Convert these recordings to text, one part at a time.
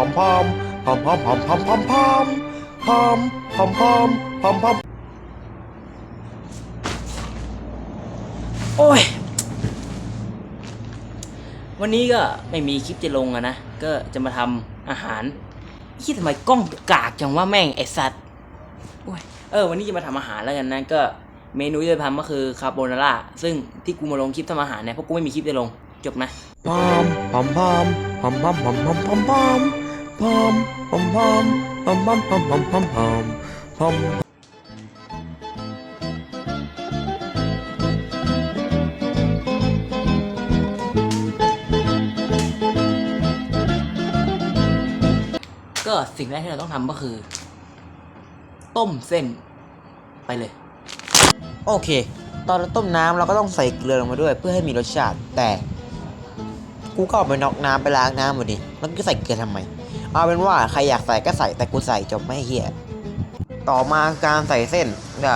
พอมพอมพอมพอมพอมพอมพอมพอมพอมพอมพอมพอมพอมโอ้ย วันนี้ก็ไม่มีคลิปจะลงอะนะ ก็จะมาทำอาหารคิดทำไมกล้องกากจังว่าแม่งไอสัตว์โอ้ย เออ วันนี้จะมาทำอาหารแล้วกันนะ ก็เมนูที่จะทำก็คือคาโบนาร่า ซึ่งที่กูมาลงคลิปทำอาหารเนี่ยเพราะกูไม่มีคลิปจะลง จบนะ พอมพอมพอมพอมพอมพอมพอมพอม พอมพอมพอมพอมพอมพอมพอมพอมพอมพอมก็สิ่งแรกที่เราต้องทำก็คือ ต้มเส้นไปเลย โอเค ตอนเราต้มน้ำเราก็ต้องใส่เกลือลงมาด้วย เพื่อให้มีรสชาติแต่กูก็เอาไปนอกน้ำไปล้างน้ำหมดดิแล้วก็ใส่เกลือทำไม เอาเป็นว่าใครอยากใส่ก็ใส่แต่กูใส่จบไม่ให้เฮียต่อมาการใส่เส้นก็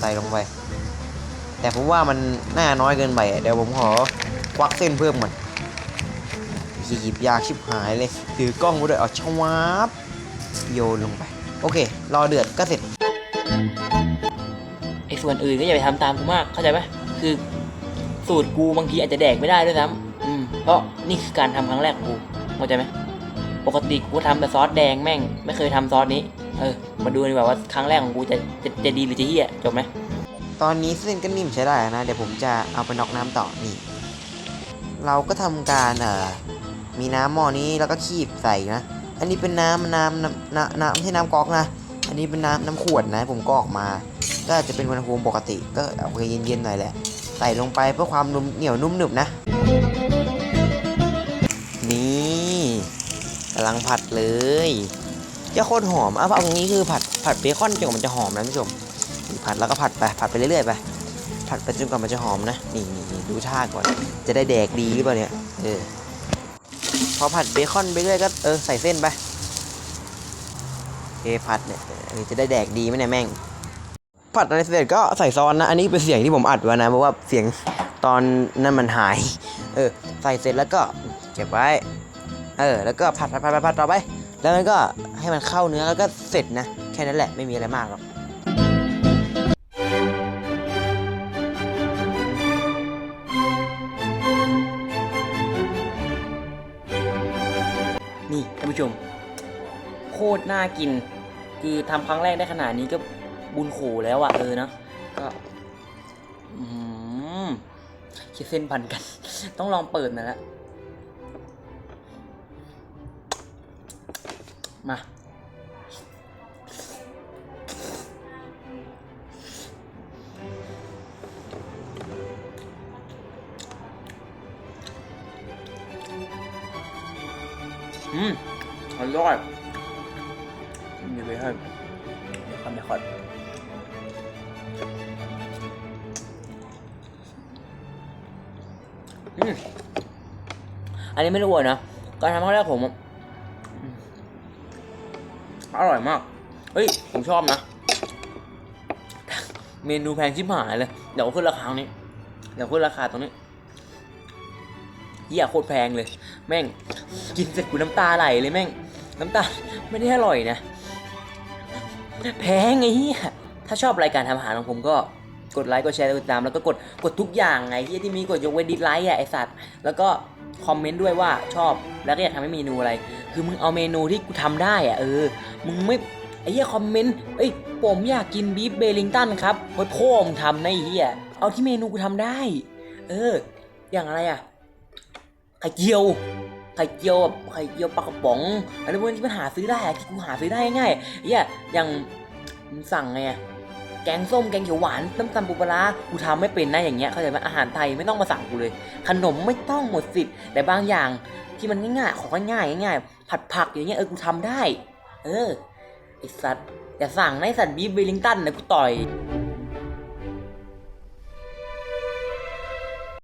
ใส่ลงไป แต่ผมว่ามันน่าน้อยเกินไปเดี๋ยวผมขอควักเส้นเพิ่มก่อนหยิบยาชิบหายเลยถือกล้องมาด้วยเอาชวาบโยนลงไป โอเค รอเดือดก็เสร็จไอ้ส่วนอื่นก็อย่าไปทำตามกูมากเข้าใจไหมคือสูตรกูบางทีอาจจะแดกไม่ได้ด้วยซ้ำอืมเพราะนี่คือการทำครั้งแรกของกูเข้าใจไหม ปกติกูทำแต่ซอสแดงแม่ง ไม่เคยทำซอสนี้ เออ มาดูดีกว่าว่าครั้งแรกของกูจะจะจะดีหรือจะเฮี้ยจบไหมตอนนี้เส้นก็นิ่มใช้ได้แล้วนะ เดี๋ยวผมจะเอาไปน็อกน้ำต่อนี่ เราก็ทำการเอ่อมีน้ำหม้อนี้แล้วก็คีบใส่นะ อันนี้เป็นน้ำน้ำน้ำน้ำน้ำไม่ใช่น้ำก๊อกนะ อันนี้เป็นน้ำน้ำขวดนะ ผมกรอกมา ก็จะเป็นอุณหภูมิปกติ ก็เอาไปเย็นๆหน่อยแหละ ใส่ลงไปเพื่อความนุ่มเหนียวนุ่มหนึบนะำลังผัดเลยจะโคตรหอมอะเอาตรงนี้คือผัดผัดเบคอนจนกว่ามันจะหอมนะท่านผู้ชมผัดแล้วก็ผัดไปผัดไปเรื่อยๆไปผัดไปจนกว่ามันจะหอมนะนี่นี่ดูท่าก่อน จะได้แดกดีหรือเปล่าเนี่ยเออพอผัดเบคอนไปเรื่อยก็เออใส่เส้นไปโอเคผัดเนี่ยจะได้แดกดีไหมเนี่ยแม่ง ผัดอะไรเสร็จก็ใส่ซอสนะ อันนี้เป็นเสียงที่ผมอัดไว้นะเพราะว่าเสียงตอนนั้นมันหาย เออ ใส่เสร็จแล้วก็เก็บไว้ เออแล้วก็ผัดผัดผัดผัดต่อไป แล้วมันก็ให้มันเข้าเนื้อแล้วก็เสร็จนะ แค่นั้นแหละไม่มีอะไรมากหรอกนี่ท่านผู้ชม โคตรน่ากิน คือทำครั้งแรกได้ขนาดนี้ก็บุญโขแล้วอะเออเนอะก็อืมคิดเส้นพันกัน ต้องลองเปิดหนะละ มา อืมอร่อยมีไปให้เดี๋ยวคำไม่ค่อยอืมอันนี้ไม่รู้นะ การทำครั้งแรกผมอะอืม อร่อยมาก เฮ้ย ผมชอบนะ เมนูแพงชิบหายเลย เดี๋ยวขึ้นราคาตรงนี้ เดี๋ยวขึ้นราคาตรงนี้เหี้ยโคตรแพงเลย แม่ง กินเสร็จกูน้ำตาไหลเลยแม่ง น้ำตาไม่ได้อร่อยนะ แพงไอ้เหี้ยถ้าชอบรายการทำอาหารของผมก็กดไลค์กดแชร์กดติดตามแล้วก็กดกดทุกอย่างไงที่ที่มีกดยกเว้นดิสไลค์อะไอสัตว์แล้วก็ คอมเมนต์ด้วยว่าชอบแล้วก็อยากทำให้เมนูอะไร คือมึงเอาเมนูที่กูทำได้อะเออ มึงไม่ไอ้เหี้ยคอมเมนต์เอ้ยผมอยากกินบีฟเบลิงตันครับโอ้ยพ่อมึงทำนะไอ้เหี้ยเอาที่เมนูกูทำได้ เออ อย่างอะไรอะไข่เจียวไข่เจียวแบบไข่เจียวปลากระป๋องอะไรพวกนี้ที่มันหาซื้อได้อะที่กูหาซื้อได้ง่ายๆเฮียอย่างมึงสั่งไงอะ แกงส้มแกงเขียวหวานน้ำตำปูปลากูทำไม่เป็นนะอย่างเงี้ยเข้าใจไหมอาหารไทยไม่ต้องมาสั่งกูเลย ขนมไม่ต้องหมดสิทธิ์แต่บางอย่างที่มันง่ายๆ ของง่ายๆง่ายๆผัดผักอย่างเงี้ยเออกูทำได้ เออไอสัตว์อย่าสั่งนะไอสัตว์บีบเวลลิงตันนะกูต่อย